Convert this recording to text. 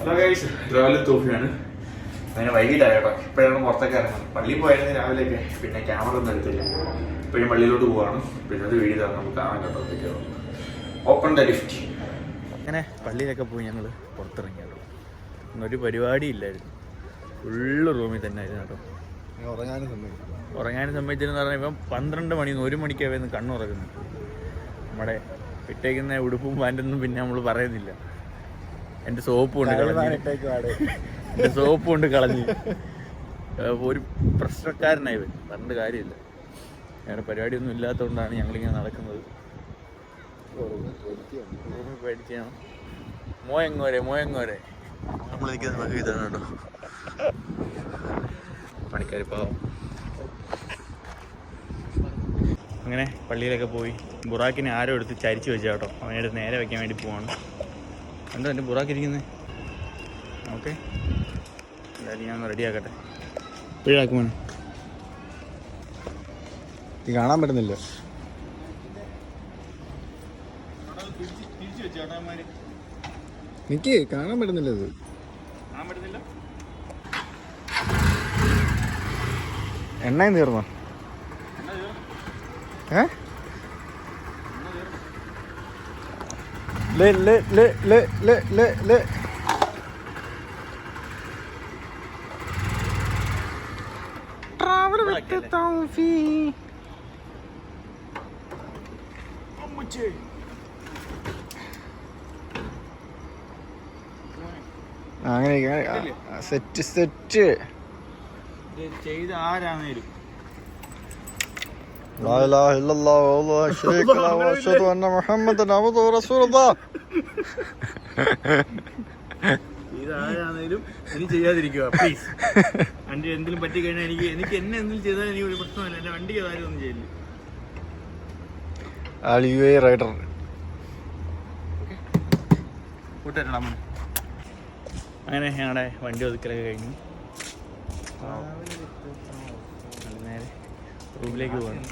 Hello guys രാവിലെ തോഫിയാണ് അങ്ങനെ വൈകിട്ടാണ് കേട്ടോ ഇപ്പോഴാണ് പുറത്തൊക്കെ ഇറങ്ങുന്നത്. പള്ളിയിൽ പോയായിരുന്നു രാവിലെയൊക്കെ. പിന്നെ ക്യാമറ ഒന്നും എടുത്തില്ല. ഇപ്പോഴും പള്ളിയിലോട്ട് പോവാണ്. പിന്നെ അത് വീഡിയോ തന്നെ നമുക്ക് കാണാൻ കേട്ടോ ഓപ്പൺ ദ ലിഫ്റ്റ് അങ്ങനെ പള്ളിയിലൊക്കെ പോയി ഞങ്ങൾ പുറത്തിറങ്ങി കേട്ടോ ഒരു പരിപാടി ഇല്ലായിരുന്നു. ഫുള്ള് റൂമിൽ തന്നെ ആയിരുന്നു കേട്ടോ. ഉറങ്ങാനും ഉറങ്ങാനും സമ്മതിച്ചിരുന്ന് പറഞ്ഞാൽ ഇപ്പം പന്ത്രണ്ട് മണി ഒരു മണിക്കാണ് കണ്ണുറങ്ങുന്നത്. നമ്മുടെ ഇട്ടേക്കുന്ന ഉടുപ്പും പാന്റൊന്നും പിന്നെ നമ്മൾ പറയുന്നില്ല. എന്റെ സോപ്പ് കൊണ്ട് കളഞ്ഞു. എന്റെ സോപ്പ് കൊണ്ട് കളഞ്ഞു. ഒരു പ്രശ്നക്കാരനായി വരും പറഞ്ഞിട്ട് കാര്യമില്ല. വേറെ പരിപാടിയൊന്നും ഇല്ലാത്തതുകൊണ്ടാണ് ഞങ്ങളിങ്ങനെ നടക്കുന്നത്. മോയങ്ങോരെ മോയങ്ങോരെ. നമ്മൾ നിൽക്കുന്ന ഇതാണ് കേട്ടോ. പണിക്കാർ പാവം. അങ്ങനെ പള്ളിയിലൊക്കെ പോയി. ബുറാക്കിനെ ആരോ എടുത്ത് ചരിച്ചു വെച്ചാട്ടോ അവനെടുത്ത് നേരെ വെക്കാൻ വേണ്ടി പോവാണ്. എന്താ എന്റെ ബുറാക്ക് ഇരിക്കുന്നത് ഓക്കെ. എന്തായാലും ഞാൻ റെഡി ആക്കട്ടെ. പിഴാക്കുമാണ് ഇത് കാണാൻ പറ്റുന്നില്ല. എനിക്ക് കാണാൻ പറ്റുന്നില്ല ഇത്. കാണാൻ പറ്റുന്നില്ല എണ്ണയും തീർന്നോ ഏ ലേ ലേ ലേ ലേ ലേ ലേ. ലേ ട്രാവൽ വിത്ത് തൗഫീ. അങ്ങനെ സെറ്റ് സെറ്റ്. ഇത് ചെയ്ത ആരാണേലും. لا اله الا الله والله شريك له واشهد ان محمدا عبده ورسول الله ഇത് ആരാണേലും ഇനി ചെയ്യാതിരിക്കുക പ്ലീസ് വണ്ടി എന്തെങ്കിലും പറ്റി കഴിഞ്ഞാൽ എനിക്ക് എനിക്ക് എന്നെ എന്തെങ്കിലും ചെയ്താൽ എനിക്ക് ഒരു പ്രശ്നമില്ല എൻ്റെ വണ്ടിക്ക് ആരും ഒന്നും ചെയ്യില്ല ആൾ യു എ റൈഡർ കൂട്ടുകാരാണ് അമ്മ അങ്ങനെ ഞങ്ങളുടെ വണ്ടി ഒതുക്കലൊക്കെ കഴിഞ്ഞു നേരെ റൂമിലേക്ക് പോകണം